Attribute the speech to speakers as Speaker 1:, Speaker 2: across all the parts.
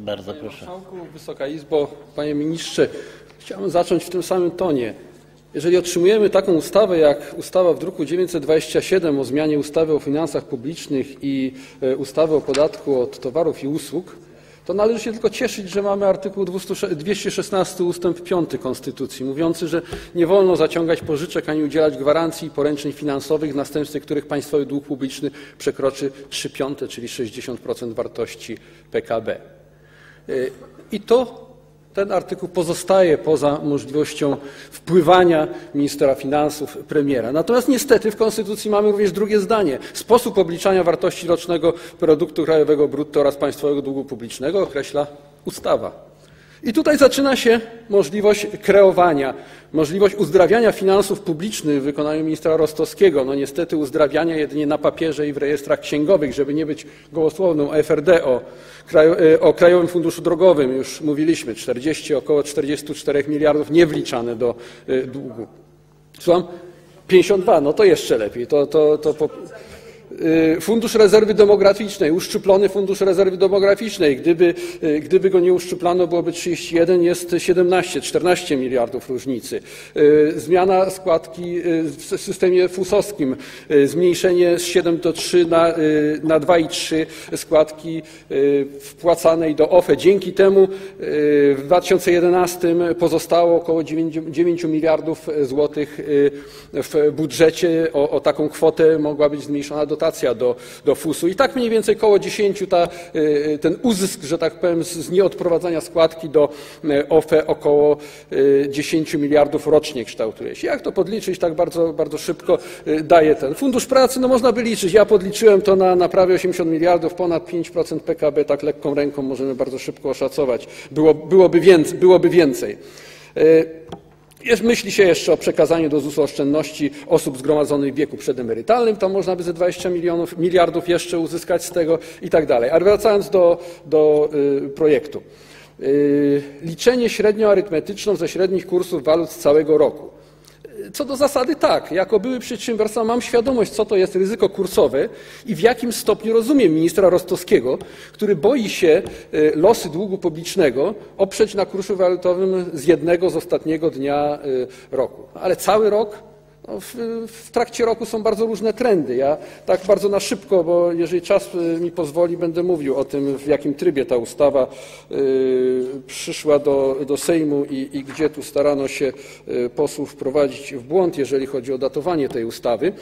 Speaker 1: Bardzo
Speaker 2: Panie
Speaker 1: proszę.
Speaker 2: Marszałku, Wysoka Izbo, Panie Ministrze, chciałbym zacząć w tym samym tonie. Jeżeli otrzymujemy taką ustawę jak ustawa w druku 927 o zmianie ustawy o finansach publicznych i e, ustawy o podatku od towarów i usług, to należy się tylko cieszyć, że mamy artykuł 200 216 ustęp 5 Konstytucji, mówiący, że nie wolno zaciągać pożyczek ani udzielać gwarancji i poręczeń finansowych, w następstwie których państwowy dług publiczny przekroczy 3 piąte, czyli 60% wartości PKB. I to ten artykuł pozostaje poza możliwością wpływania ministra finansów, premiera. Natomiast niestety w Konstytucji mamy również drugie zdanie. Sposób obliczania wartości rocznego produktu krajowego brutto oraz państwowego długu publicznego określa ustawa. I tutaj zaczyna się możliwość kreowania, możliwość uzdrawiania finansów publicznych w wykonaniu ministra Rostowskiego. No niestety uzdrawiania jedynie na papierze i w rejestrach księgowych, żeby nie być gołosłowną FRD o, e, o Krajowym Funduszu Drogowym. Już mówiliśmy, 40, około 44 miliardów nie wliczane do e, długu. Słucham? 52, no to jeszcze lepiej. To, to, to po... Y, Fundusz Rezerwy Demograficznej, uszczuplony Fundusz Rezerwy Demograficznej. Gdyby, y, gdyby go nie uszczuplano, byłoby 31, jest 17, 14 miliardów różnicy. Y, Zmiana składki w systemie FUS-owskim, zmniejszenie z 7 do 3 na, na 2,3 składki wpłacanej do OFE. Dzięki temu w 2011 pozostało około 9, 9 miliardów złotych w budżecie. O, o taką kwotę mogła być zmniejszona dotacja do, do FUS-u. I tak mniej więcej około 10 ta, y, ten uzysk, że tak powiem, z nieodprowadzania składki do y, OFE około y, 10 miliardów rocznie kształtuje się. Jak to podliczyć tak bardzo, bardzo szybko y, daje ten Fundusz Pracy? No można by liczyć. Ja podliczyłem to na, na prawie 80 miliardów, ponad 5% PKB, tak lekką ręką możemy bardzo szybko oszacować. Było, byłoby, byłoby więcej. Jest, myśli się jeszcze o przekazaniu do ZUS oszczędności osób zgromadzonych w wieku przedemerytalnym, to można by ze 20 milionów, miliardów jeszcze uzyskać z tego i tak dalej. Ale wracając do, do y, projektu. Y, liczenie średnio arytmetyczną ze średnich kursów walut z całego roku. Co do zasady tak. Jako były przedsiębiorca mam świadomość, co to jest ryzyko kursowe i w jakim stopniu rozumiem ministra Rostowskiego, który boi się y, losy długu publicznego oprzeć na kursie walutowym z jednego z ostatniego dnia y, roku. Ale cały rok w, w trakcie roku są bardzo różne trendy. Ja tak bardzo na szybko, bo jeżeli czas y, mi pozwoli, będę mówił o tym, w jakim trybie ta ustawa y, przyszła do, do Sejmu i, i gdzie tu starano się y, posłów wprowadzić w błąd, jeżeli chodzi o datowanie tej ustawy.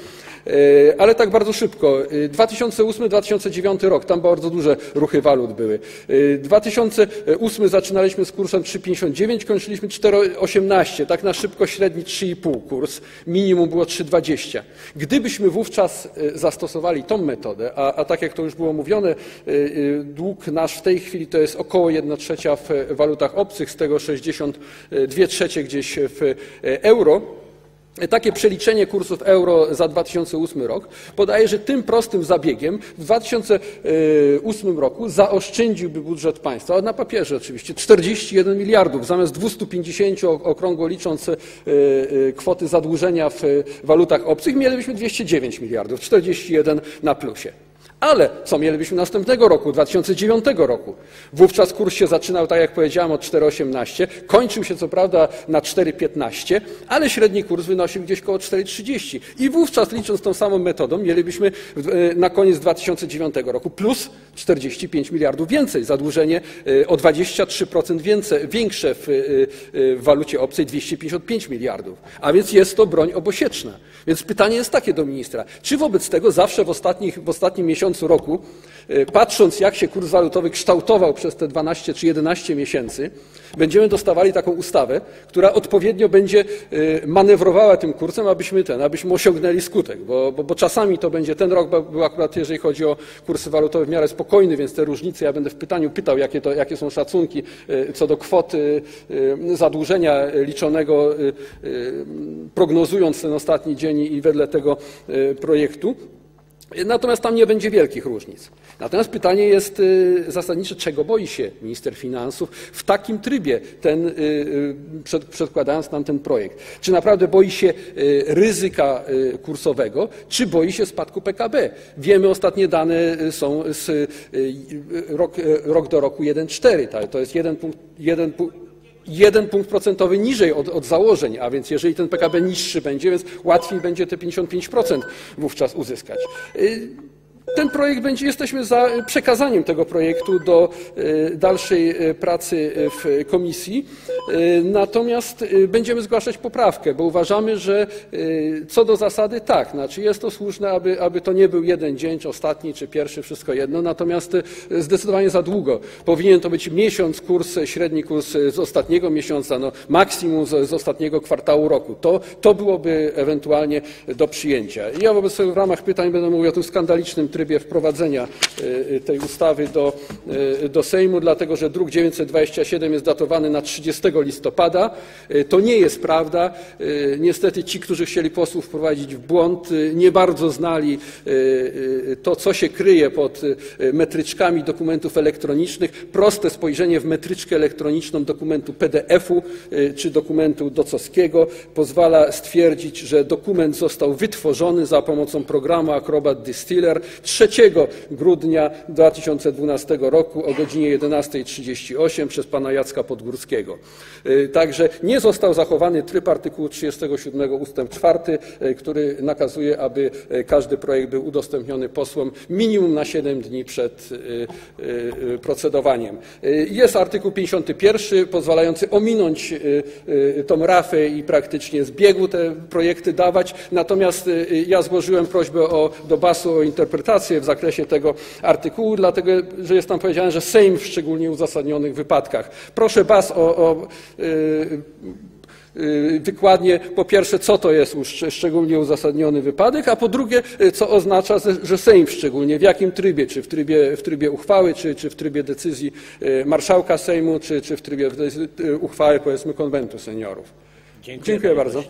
Speaker 2: Y, ale tak bardzo szybko. Y, 2008-2009 rok, tam bardzo duże ruchy walut były. Y, 2008 zaczynaliśmy z kursem 3,59, kończyliśmy 4,18. Tak na szybko średni 3,5 kurs. Minimum było 3,20. Gdybyśmy wówczas y, zastosowali tą metodę, a, a tak jak to już było mówione, y, y, dług nasz w tej chwili to jest około 1 trzecia w walutach obcych, z tego 62 trzecie gdzieś w euro, takie przeliczenie kursów euro za 2008 rok podaje, że tym prostym zabiegiem w 2008 roku zaoszczędziłby budżet państwa, na papierze oczywiście, 41 miliardów zamiast 250 okrągło licząc e, e, kwoty zadłużenia w walutach obcych mielibyśmy 209 miliardów, 41 na plusie. Ale co mielibyśmy następnego roku, 2009 roku? Wówczas kurs się zaczynał, tak jak powiedziałem, od 4,18, kończył się co prawda na 4,15, ale średni kurs wynosił gdzieś około 4,30. I wówczas, licząc tą samą metodą, mielibyśmy e, na koniec 2009 roku plus 45 miliardów więcej, zadłużenie e, o 23% więcej, większe w, e, e, w walucie obcej, 255 miliardów. A więc jest to broń obosieczna. Więc pytanie jest takie do ministra, czy wobec tego zawsze w, ostatnich, w ostatnim miesiącu roku, patrząc jak się kurs walutowy kształtował przez te 12 czy 11 miesięcy, będziemy dostawali taką ustawę, która odpowiednio będzie manewrowała tym kursem, abyśmy ten, abyśmy osiągnęli skutek, bo, bo, bo czasami to będzie, ten rok był akurat, jeżeli chodzi o kursy walutowe, w miarę spokojny, więc te różnice, ja będę w pytaniu pytał, jakie, to, jakie są szacunki e, co do kwoty e, zadłużenia liczonego, e, e, prognozując ten ostatni dzień i wedle tego e, projektu. Natomiast tam nie będzie wielkich różnic. Natomiast pytanie jest y, zasadnicze, czego boi się minister finansów w takim trybie, ten, y, y, przed, przedkładając nam ten projekt. Czy naprawdę boi się ryzyka kursowego, czy boi się spadku PKB? Wiemy, ostatnie dane są z rok, rok do roku 1,4. tak? To jest jeden punkt, jeden punkt jeden punkt procentowy niżej od, od założeń, a więc jeżeli ten PKB niższy będzie, więc łatwiej będzie te 55% wówczas uzyskać. Ten projekt będzie, jesteśmy za przekazaniem tego projektu do y, dalszej y, pracy w komisji, natomiast będziemy zgłaszać poprawkę, bo uważamy, że co do zasady tak, znaczy jest to słuszne, aby, aby to nie był jeden dzień, czy ostatni, czy pierwszy, wszystko jedno, natomiast zdecydowanie za długo. Powinien to być miesiąc, kurs, średni kurs z ostatniego miesiąca, no maksimum z, z ostatniego kwartału roku. To, to byłoby ewentualnie do przyjęcia. Ja wobec tego w ramach pytań będę mówił o tym skandalicznym trybie wprowadzenia y, y, tej ustawy do, y, do Sejmu, dlatego że druk 927 jest datowany na 30 listopada. To nie jest prawda. Niestety ci, którzy chcieli posłów wprowadzić w błąd, nie bardzo znali to, co się kryje pod metryczkami dokumentów elektronicznych. Proste spojrzenie w metryczkę elektroniczną dokumentu PDF-u czy dokumentu docowskiego pozwala stwierdzić, że dokument został wytworzony za pomocą programu Acrobat Distiller 3 grudnia 2012 roku o godzinie 11.38 przez pana Jacka Podgórskiego. Y, Także nie został zachowany tryb artykułu 37 ustęp 4, y, który nakazuje, aby y, każdy projekt był udostępniony posłom minimum na 7 dni przed y, procedowaniem. Jest artykuł 51 pozwalający ominąć tą rafę i praktycznie z biegu te projekty dawać. Natomiast ja złożyłem prośbę o, do BAS-u o interpretację w zakresie tego artykułu, dlatego że jest tam powiedziane, że Sejm w szczególnie uzasadnionych wypadkach. Proszę BAS o, o y, y, wykładnie po pierwsze, co to jest szczególnie uzasadniony wypadek, a po drugie, y, co oznacza, że- Sejm szczególnie, w jakim trybie, czy w trybie, w trybie uchwały, czy, czy w trybie decyzji y, marszałka Sejmu, czy, czy w trybie uchwały, powiedzmy, konwentu seniorów. Dziękuję
Speaker 1: panie
Speaker 2: bardzo.